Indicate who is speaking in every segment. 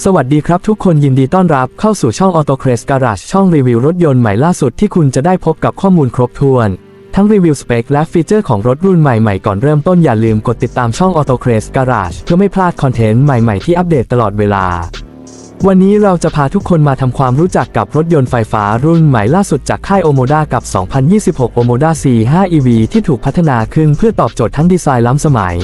Speaker 1: สวัสดีครับทุกคนยินดีต้อนรับเข้าสู่ช่อง Auto c r a s Garage ช่องรีวิวรถยนต์ใหม่ล่าสุดที่คุณจะได้พบกับข้อมูลครบถ้วน ทั้งรีวิวสเปคและฟีเจอร์ของรถรุ่นใหม่ๆ ก่อนเริ่มต้นอย่าลืมกดติดตามช่อง Auto c r a s Garage เพื่อไม่พลาดคอนเทนต์ใหม่ๆที่อัปเดตตลอดเวลา วันนี้เราจะพาทุกคนมาทำความรู้จักกับรถยนต์ไฟฟ้ารุ่นใหม่ล่าสุดจากค่ายโอโมดากับ 2026 o m o d a C5 EV ที่ถูกพัฒนาขึ้นเพื่อตอบโจทย์ทั้งดีไซน์ล้ำสมัย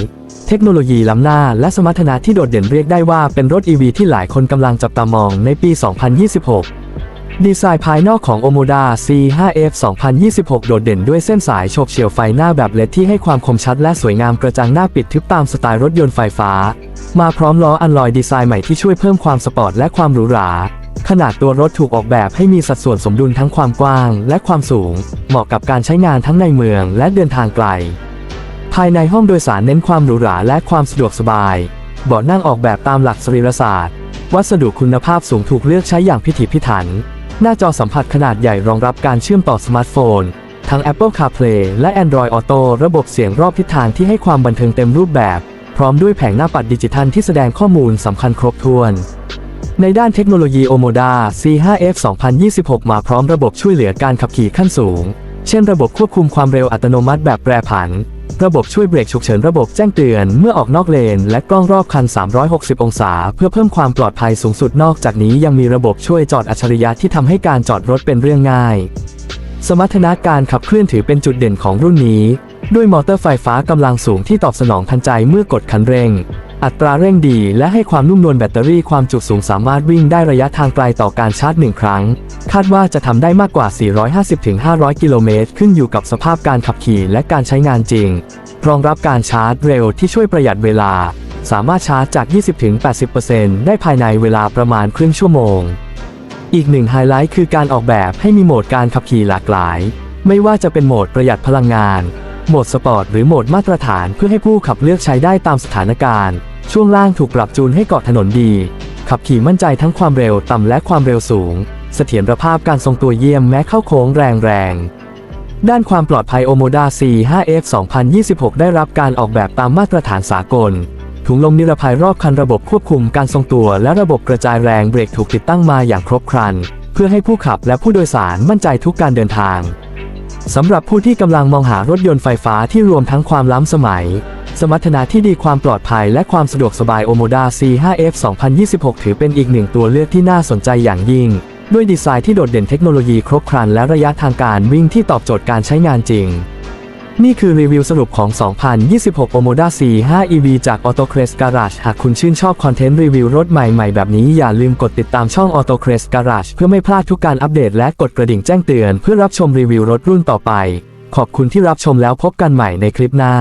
Speaker 1: เทคโนโลยีล้ำหน้าและสมรรถนะที่โดดเด่นเรียกได้ว่าเป็นรถ EV ที่หลายคนกำลังจับตามองในปี 2026 ดีไซน์ภายนอกของ Omoda C5F 2026 โดดเด่นด้วยเส้นสายโฉบเฉี่ยวไฟหน้าแบบเลดที่ให้ความคมชัดและสวยงามกระจังหน้าปิดทึบตามสไตล์รถยนต์ไฟฟ้า มาพร้อมล้ออันลอยดีไซน์ใหม่ที่ช่วยเพิ่มความสปอร์ตและความหรูหรา ขนาดตัวรถถูกออกแบบให้มีสัดส่วนสมดุลทั้งความกว้างและความสูง เหมาะกับการใช้งานทั้งในเมืองและเดินทางไกล ภายในห้องโดยสารเน้นความหรูหราและความสะดวกสบาย เบาะนั่งออกแบบตามหลักสรีรศาสตร์ วัสดุคุณภาพสูงถูกเลือกใช้อย่างพิถีพิถัน หน้าจอสัมผัสขนาดใหญ่รองรับการเชื่อมต่อสมาร์ทโฟน ทั้ง Apple CarPlay และ Android Auto ระบบเสียงรอบทิศทางที่ให้ความบันเทิงเต็มรูปแบบ พร้อมด้วยแผงหน้าปัดดิจิทัลที่แสดงข้อมูลสำคัญครบถ้วน ในด้านเทคโนโลยี Omoda C5F 2026 มาพร้อมระบบช่วยเหลือการขับขี่ขั้นสูง เช่นระบบควบคุมความเร็วอัตโนมัติแบบแปรผัน ระบบช่วยเบรกฉุกเฉินระบบแจ้งเตือนเมื่อออกนอกเลน และกล้องรอบคัน 360 องศา เพื่อเพิ่มความปลอดภัยสูงสุดนอกจากนี้ยังมีระบบช่วยจอดอัจฉริยะที่ทำให้การจอดรถเป็นเรื่องง่าย สมรรถนะการขับเคลื่อนถือเป็นจุดเด่นของรุ่นนี้ ด้วยมอเตอร์ไฟฟ้ากำลังสูงที่ตอบสนองทันใจเมื่อกดคันเร่ง อัตราเร่งดีและให้ความนุ่มนวลแบตเตอรี่ความจุสูงสามารถวิ่งได้ระยะทางไกลต่อการชาร์จหนึ่งครั้ง คาดว่าจะทำได้มากกว่า 450-500 กิโลเมตร ขึ้นอยู่กับสภาพการขับขี่และการใช้งานจริง รองรับการชาร์จเร็วที่ช่วยประหยัดเวลา สามารถชาร์จจาก 20-80%ได้ภายในเวลาประมาณครึ่งชั่วโมง อีกหนึ่งไฮไลท์คือการออกแบบให้มีโหมดการขับขี่หลากหลาย ไม่ว่าจะเป็นโหมดประหยัดพลังงาน โหมดสปอร์ตหรือโหมดมาตรฐานเพื่อให้ผู้ขับเลือกใช้ได้ตามสถานการณ์ ช่วงล่างถูกปรับจูนให้เกาะถนนดี ขับขี่มั่นใจทั้งความเร็วต่ำและความเร็วสูง เสถียรภาพการทรงตัวเยี่ยมแม้เข้าโค้งแรงแรงด้านความปลอดภัย Omoda C5F 2026 ได้รับการออกแบบตามมาตรฐานสากล ถุงลมนิรภัยรอบคันระบบควบคุมการทรงตัว และระบบกระจายแรงเบรกถูกติดตั้งมาอย่างครบครัน เพื่อให้ผู้ขับและผู้โดยสารมั่นใจทุกการเดินทาง สำหรับผู้ที่กำลังมองหารถยนต์ไฟฟ้าที่รวมทั้งความล้ำสมัย สมรรถนะที่ดีความปลอดภัยและความสะดวกสบาย Omoda C5F 2026 ถือเป็นอีกหนึ่งตัวเลือกที่น่าสนใจอย่างยิ่ง ด้วยดีไซน์ที่โดดเด่นเทคโนโลยีครบครันและระยะทางการวิ่งที่ตอบโจทย์การใช้งานจริง นี่คือรีวิวสรุปของ 2026 Omoda C5 EV จาก Auto c r e s Garage หากคุณชื่นชอบคอนเทนต์รีวิวรถใหม่ๆ แบบนี้อย่าลืมกดติดตามช่อง Auto c r e s Garage เพื่อไม่พลาดทุกการอัปเดตและกดกระดิ่งแจ้งเตือนเพื่อรับชมรีวิวรถรุ่นต่อไป ขอบคุณที่รับชมแล้วพบกันใหม่ในคลิปหน้า